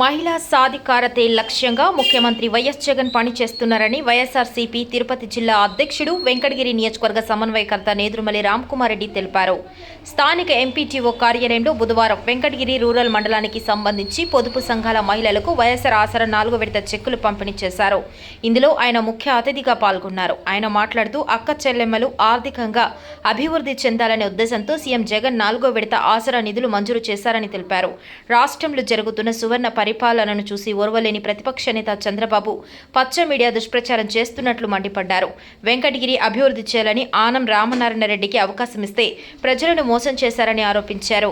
మహిళా సాధికారతే లక్ష్యంగా ముఖ్యమంత్రి వైఎస్ జగన్ పనిచేస్తున్నారని వైఎస్ఆర్సీపీ తిరుపతి జిల్లా అధ్యక్షుడు వెంకటగిరి నియోజకవర్గ సమన్వయకర్త నేదురుమలి రామ్కుమార్ రెడ్డి తెలిపారు. స్థానిక ఎంపీటీఓ కార్యాలయంలో బుధవారం వెంకటగిరి రూరల్ మండలానికి సంబంధించి పొదుపు సంఘాల మహిళలకు వైఎస్ఆర్ ఆసరా నాలుగో విడత చెక్కులు పంపిణీ చేశారు. ఇందులో ఆయన ముఖ్య అతిథిగా పాల్గొన్నారు. ఆయన మాట్లాడుతూ అక్క చెల్లెమ్మలు ఆర్థికంగా అభివృద్ధి చెందాలనే ఉద్దేశంతో సీఎం జగన్ నాలుగో విడత ఆసరా నిధులు మంజూరు చేశారని తెలిపారు. రాష్ట్రంలో జరుగుతున్న సువర్ణ పరిపాలనను చూసి ఓర్వలేని ప్రతిపక్ష నేత చంద్రబాబు పచ్చ మీడియా దుష్ప్రచారం చేస్తున్నట్లు మండిపడ్డారు. వెంకటగిరి అభివృద్ధి చేయాలని ఆనం రామనారాయణ రెడ్డికి అవకాశం ఇస్తే ప్రజలను మోసం చేశారని ఆరోపించారు.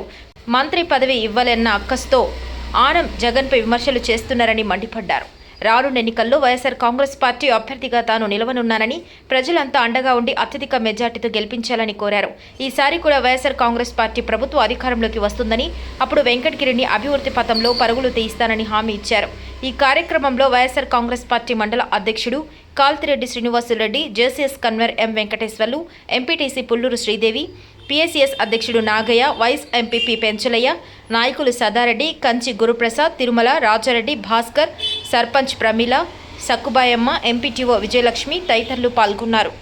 మంత్రి పదవి ఇవ్వలేన్న అక్కస్తో ఆనం జగన్పై విమర్శలు చేస్తున్నారని మండిపడ్డారు. రానున్న ఎన్నికల్లో వైఎస్ఆర్ కాంగ్రెస్ పార్టీ అభ్యర్థిగా తాను నిలవనున్నానని ప్రజలంతా అండగా ఉండి అత్యధిక మెజార్టీతో గెలిపించాలని కోరారు. ఈసారి కూడా వైఎస్ఆర్ కాంగ్రెస్ పార్టీ ప్రభుత్వ అధికారంలోకి వస్తుందని అప్పుడు వెంకటగిరిని అభివృద్ధి పథంలో పరుగులు తీయిస్తానని హామీ ఇచ్చారు. ఈ కార్యక్రమంలో వైఎస్ఆర్ కాంగ్రెస్ పార్టీ మండల అధ్యక్షుడు Kalthireddy Srinivasulareddy JCS convenor M Venkateswarlu MPTC Pulluru Sridevi PSCS అధ్యక్షుడు నాగయ్య వైస్ ఎంపీపీ పెంచలయ్య నాయకులు సదారెడ్డి కంచి గురుప్రసాద్ తిరుమల రాజారెడ్డి భాస్కర్ సర్పంచ్ ప్రమీల సక్కుబాయమ్మ ఎంపీటీఓ విజయలక్ష్మి తదితరులు పాల్గొన్నారు.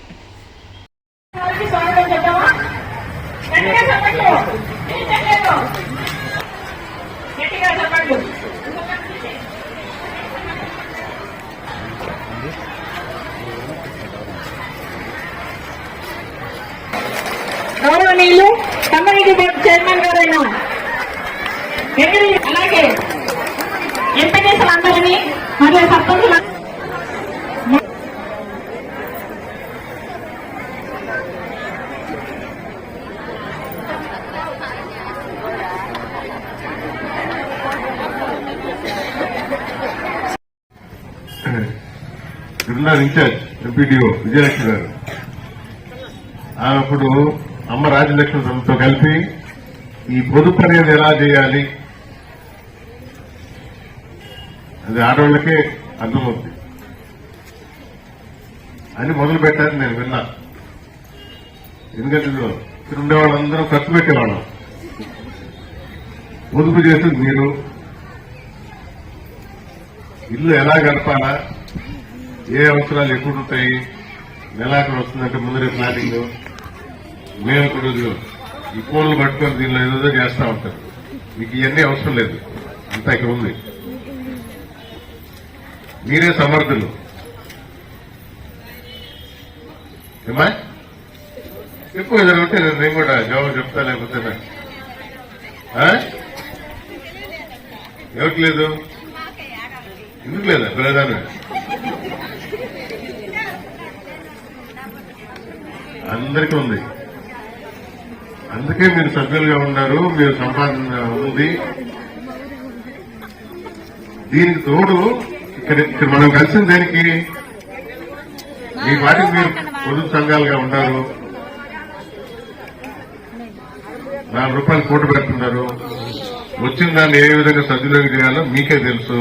జిల్లా ఇన్ఛార్జ్ ఎంపీడీఓ విజయలక్ష్మి గారు. అప్పుడు అమ్మ రాజలక్ష్మి తనతో కలిపి ఈ పొదుపు అనేది ఎలా చేయాలి? అది ఆడవాళ్ళకే అర్థమవుతుంది అని మొదలు పెట్టారని నేను విన్నా. ఎందుకంటే ఇక్కడ ఉండే వాళ్ళందరూ ఖర్చు పెట్టేవాళ్ళం. పొదుపు చేసింది మీరు ఇల్లు ఎలా గడపాలా? ఏ అవసరాలు ఎప్పుడు ఉంటాయి? నెలాఖరు వస్తుందంటే ముందరే ప్లానింగ్ మేము ఇప్పుడు ఈ కోళ్ళు పట్టుకొని దీనిలో ఏదో చేస్తా ఉంటారు. మీకు ఇవన్నీ అవసరం లేదు. అంతా ఇక్కడ ఉంది. మీరే సమర్థులు. ఏమా ఎక్కువ ఏదైనా ఉంటే నేను కూడా జవాబు చెప్తా లేకపోతే ఆ? ఎవరికి లేదు? ఎందుకు లేదా? ప్రధాన. అందరికీ ఉంది. అందుకే మీరు సభ్యులుగా ఉన్నారు మీరు సంపాదన ఉంది. దీనికి తోడు ఇక్కడ ఇక్కడ మనం కలిసిన దేనికి? మీ పాటికి మీరు పొదుపు సంఘాలుగా ఉన్నారు నాలుగు రూపాయలు పోటు పెడుతున్నారు. వచ్చిన దాన్ని ఏ విధంగా సద్వినియోగం చేయాలో మీకే తెలుసు.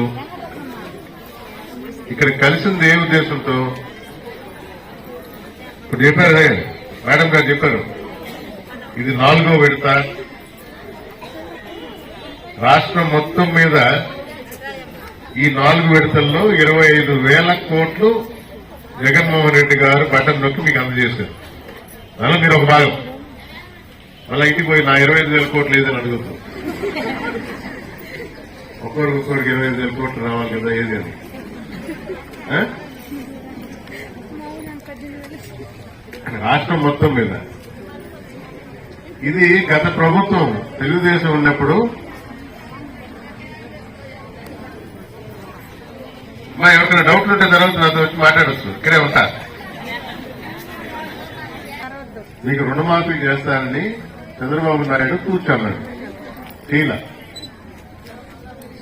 ఇక్కడ కలిసింది ఏ ఉద్దేశంతో? ఇప్పుడు చెప్పారు అదే, మేడం గారు చెప్పారు. ఇది నాలుగో విడత. రాష్ట్రం మొత్తం మీద ఈ నాలుగు విడతల్లో ఇరవై ఐదు వేల కోట్లు జగన్మోహన్ రెడ్డి గారు బటన్ నొక్కి మీకు అందజేశారు. అలా మీరు ఒక భాగం. మళ్ళీ ఇంటికి పోయి నా ఇరవై ఐదు వేల కోట్లు ఏదని అడుగుతాం. ఒక్కొక్కరికి ఒక్కొక్కరికి ఇరవై ఐదు వేల కోట్లు రావాలి కదా ఏది అని రాష్ట్రం మొత్తం మీద. ఇది గత ప్రభుత్వం తెలుగుదేశం ఉన్నప్పుడు మా ఎవరికైనా డౌట్లు ఉంటే తర్వాత నాతో వచ్చి మాట్లాడచ్చు. ఇక్కడే ఉంటా. మీకు రుణమాఫీ చేస్తానని చంద్రబాబు నాయుడు కూర్చోన్నాడు. టీలా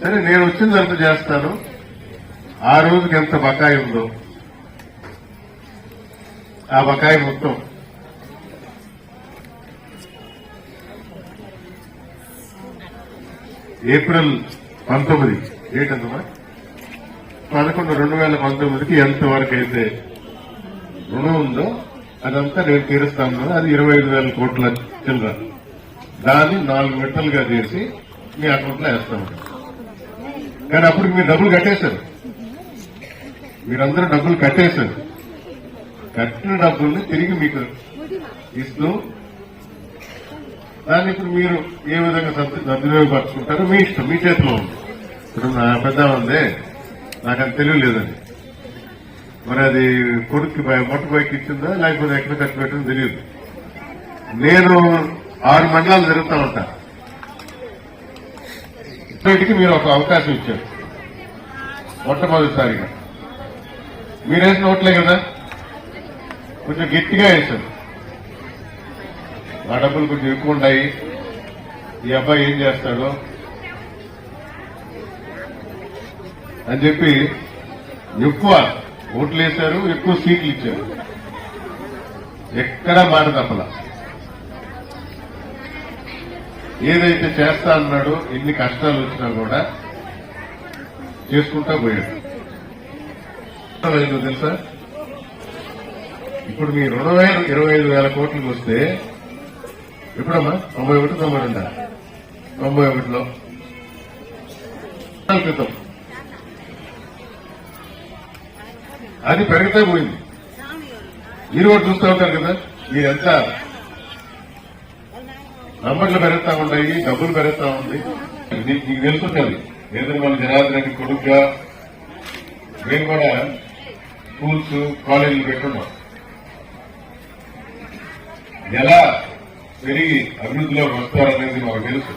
సరే నేను వచ్చిన తర్వాత చేస్తాను. ఆ రోజుకి ఎంత బకాయి ఉందో. ఆ బకాయి మొత్తం. ఏప్రిల్ పంతొమ్మిది. డేట్ ఎంతమా పదకొండు రెండు వేల పంతొమ్మిదికి ఎంత వరకు అయితే రుణం ఉందో అదంతా నేను తీరుస్తాను అది ఇరవై ఐదు వేల కోట్ల చిల్లర. దాన్ని నాలుగు విడతలుగా చేసి మీ అకౌంట్లో వేస్తా ఉంటాం కానీ అప్పుడు మీరు డబ్బులు కట్టేశారు. మీరందరూ డబ్బులు కట్టేశారు. కట్టిన డబ్బుల్ని తిరిగి మీకు ఇస్తూ దాన్ని ఇప్పుడు మీరు ఏ విధంగా సద్దు- సద్వినియోగపరుచుకుంటారో మీ ఇష్టం మీ చేతిలో ఉంది. ఇప్పుడు నా పెద్ద ఉంది. నాకు అది తెలియలేదండి మరి అది కొడుకు మొట్ట పైకి ఇచ్చిందా లేకపోతే ఎక్కడ ఖర్చు పెట్టిందో తెలియదు. నేను ఆరు మండలాలు తిరుగుతా ఉంటా. ఇప్పటికి మీరు ఒక అవకాశం ఇచ్చారు. మొట్టమొదటిసారిగా. మీరు వేసిన ఓట్లే కదా? కొంచెం గట్టిగా వేశారు. ఆ డబ్బులు కొంచెం ఎక్కువ ఉన్నాయి ఈ అబ్బాయి ఏం చేస్తాడో అని చెప్పి ఎక్కువ ఓట్లు వేశారు ఎక్కువ సీట్లు ఇచ్చారు. ఎక్కడా మాట తప్పల. ఏదైతే చేస్తా అన్నాడో ఎన్ని కష్టాలు వచ్చినా కూడా చేసుకుంటా పోయాడు. తెలుసా? ఇప్పుడు మీ రెండు వేల ఇరవై ఐదు వేల కోట్లకు వస్తే ఎప్పుడమ్మా? తొంభై ఒకటి తొంభై రెండా? తొంభై ఒకటిలో. క్రితం. అది పెరగతే పోయింది. మీరు కూడా చూస్తూ ఉంటారు కదా మీరు నంబర్లు పెరుగుతా ఉన్నాయి డబ్బులు పెరుగుతా ఉంది. మీకు తెలుసుంటుంది. ఏదైనా జనార్దన్ రెడ్డి కొడుకుగా మేము కూడా స్కూల్స్ కాలేజీలు పెట్టున్నాం. ఎలా పెరిగి అభివృద్ధిలోకి వస్తారనేది మాకు తెలుసు.